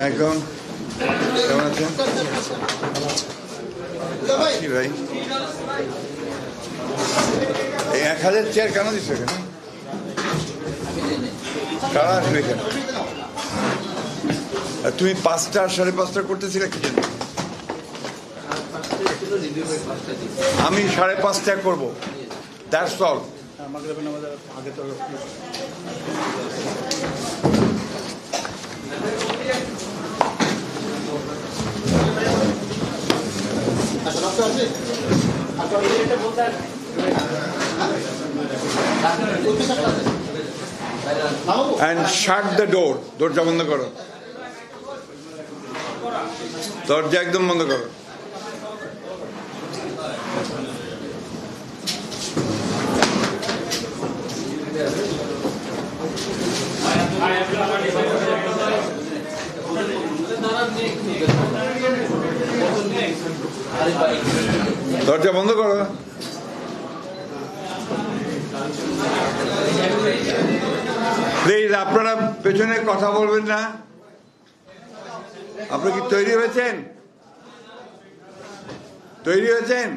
কেমন আছেন? ভাই? এক হাজার চেয়ার কেন দিচ্ছ এখানে? কারা আসবে এখানে? আর তুমি পাঁচটা, সাড়ে পাঁচটা করতেছিলে কি জন্য? আমি সাড়ে পাঁচটা করব। দ্যাটস অল নামাজের আগে তো অ্যান্ড শাট দ্য ডোর দরজা বন্ধ করো। দরজা একদম বন্ধ করো। দরজা বন্ধ করো। প্লিজ আপনারা পেছনে কথা বলবেন না। আপনি কি তৈরি হয়েছেন? তৈরি হয়েছেন?